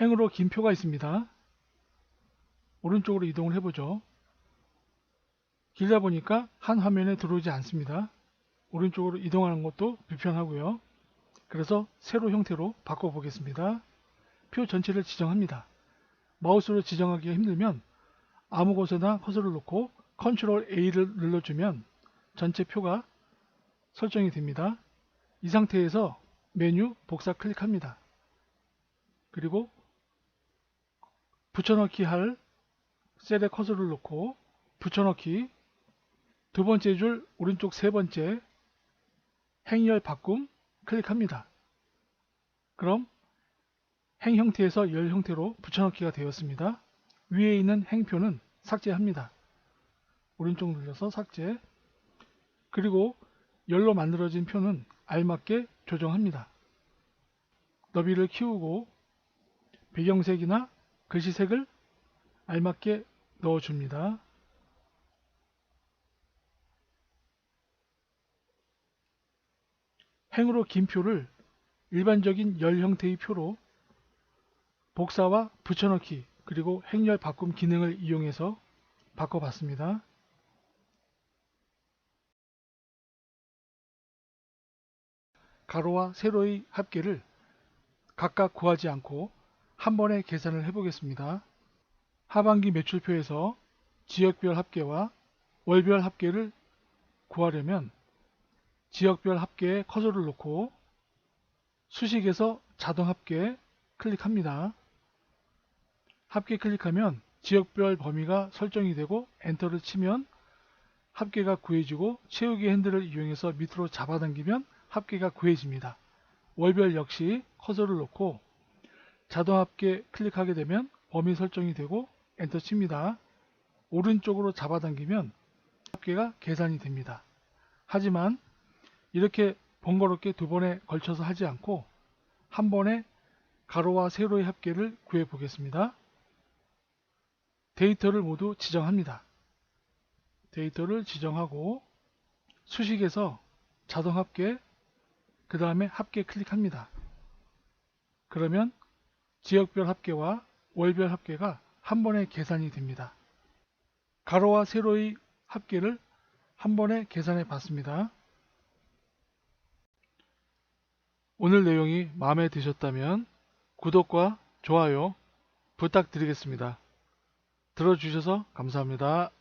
행으로 긴 표가 있습니다. 오른쪽으로 이동을 해보죠. 길다 보니까 한 화면에 들어오지 않습니다. 오른쪽으로 이동하는 것도 불편하고요. 그래서 세로 형태로 바꿔보겠습니다. 표 전체를 지정합니다. 마우스로 지정하기가 힘들면 아무 곳에나 커서를 놓고 컨트롤 A를 눌러주면 전체 표가 설정이 됩니다. 이 상태에서 메뉴 복사 클릭합니다. 그리고 붙여넣기 할 셀에 커서를 놓고 붙여넣기 두 번째 줄 오른쪽 세 번째 행열 바꿈 클릭합니다. 그럼 행 형태에서 열 형태로 붙여넣기가 되었습니다. 위에 있는 행표는 삭제합니다. 오른쪽 눌러서 삭제 그리고 열로 만들어진 표는 알맞게 조정합니다. 너비를 키우고 배경색이나 글씨색을 알맞게 넣어줍니다. 행으로 긴 표를 일반적인 열 형태의 표로 복사와 붙여넣기 그리고 행열 바꿈 기능을 이용해서 바꿔봤습니다. 가로와 세로의 합계를 각각 구하지 않고 한 번에 계산을 해보겠습니다. 하반기 매출표에서 지역별 합계와 월별 합계를 구하려면 지역별 합계에 커서를 놓고 수식에서 자동 합계 클릭합니다. 합계 클릭하면 지역별 범위가 설정이 되고 엔터를 치면 합계가 구해지고 채우기 핸들을 이용해서 밑으로 잡아당기면 합계가 구해집니다. 월별 역시 커서를 놓고 자동 합계 클릭하게 되면 범위 설정이 되고 엔터 칩니다. 오른쪽으로 잡아당기면 합계가 계산이 됩니다. 하지만 이렇게 번거롭게 두 번에 걸쳐서 하지 않고 한 번에 가로와 세로의 합계를 구해 보겠습니다. 데이터를 모두 지정합니다. 데이터를 지정하고 수식에서 자동 합계 그 다음에 합계 클릭합니다. 그러면 지역별 합계와 월별 합계가 한 번에 계산이 됩니다. 가로와 세로의 합계를 한 번에 계산해 봤습니다. 오늘 내용이 마음에 드셨다면 구독과 좋아요 부탁드리겠습니다. 들어주셔서 감사합니다.